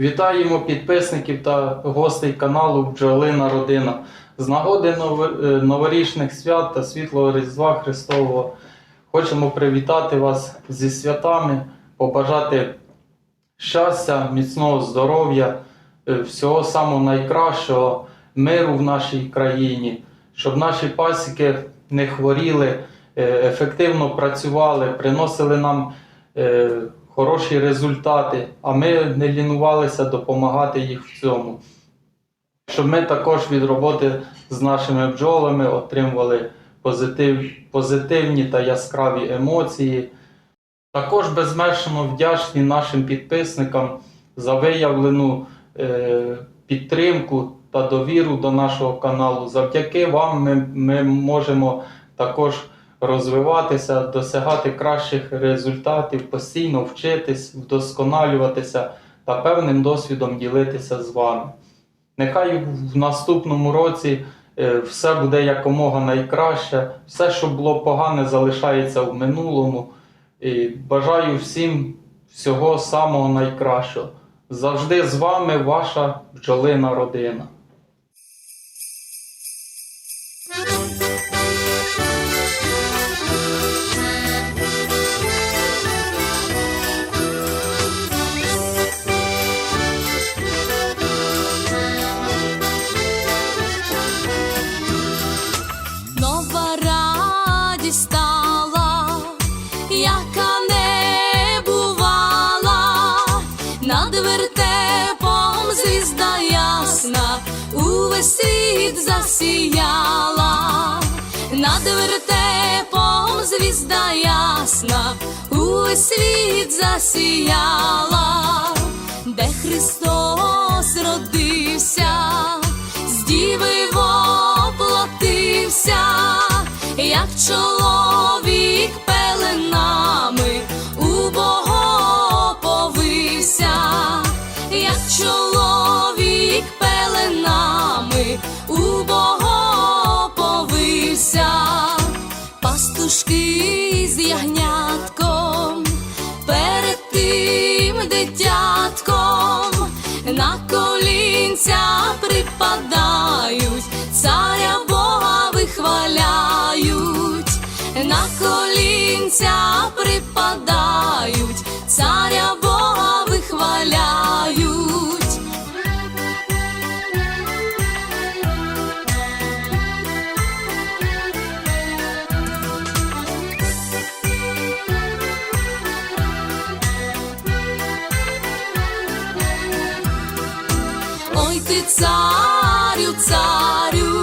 Вітаємо підписників та гостей каналу Бджолина Родина. З нагоди е, новорічних свят та світлого Різдва Христового хочемо привітати вас зі святами, побажати щастя, міцного здоров'я, е, всього самого найкращого, миру в нашій країні, щоб наші пасіки не хворіли, е, ефективно працювали, приносили нам хороші результати, а ми не лінувалися допомагати їх в цьому. Щоб ми також від роботи з нашими бджолами отримували позитив, позитивні та яскраві емоції. Також безмежно вдячні нашим підписникам за виявлену е, підтримку та довіру до нашого каналу. Завдяки вам ми, ми можемо також розвиватися, досягати кращих результатів, постійно вчитись, вдосконалюватися та певним досвідом ділитися з вами. Нехай в наступному році е, все буде якомога найкраще, все, що було погане, залишається в минулому. І бажаю всім всього самого найкращого. Завжди з вами ваша бджолина родина. Над вертепом звізда ясна, увесь світ засіяла, над вертепом звізда ясна, увесь світ засіяла, де Христос родився, з діви воплотився, як чоловік пеленами у Бога повився, пастушки з ягнятком перед тим дитятком на колінця припадають, царя Бога вихваляють, на колінця припадають, ти царю, царю,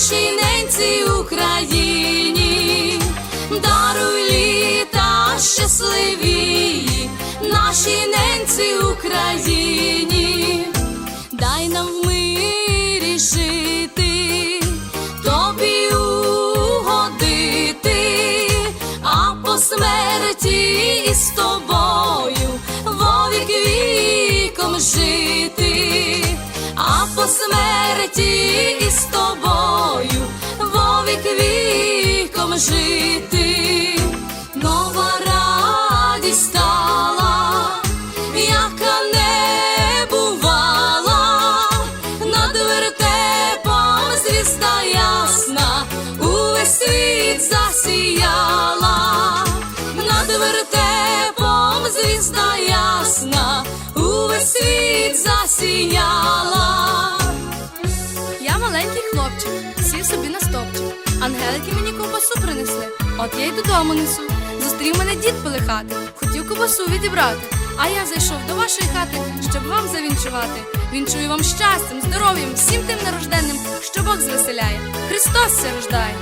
нашій ненці Україні, даруй літа щасливі, нашій ненці Україні, дай нам в мирі жити, тобі угодити, а по смерті із тобою вовік віком жити, а по смерті із світ засіяла, над вертепом звізда ясна, увесь світ засіяла. Я маленький хлопчик, сів собі на стовпчик. Ангелики мені ковбасу принесли, от я й додому несу. Зустрів мене дід пилихати, хотів ковбасу відібрати. А я зайшов до вашої хати, щоб вам завінчувати. Вінчую вам щастям, здоров'ям, всім тим нарожденним, що Бог звеселяє. Христос се рождає.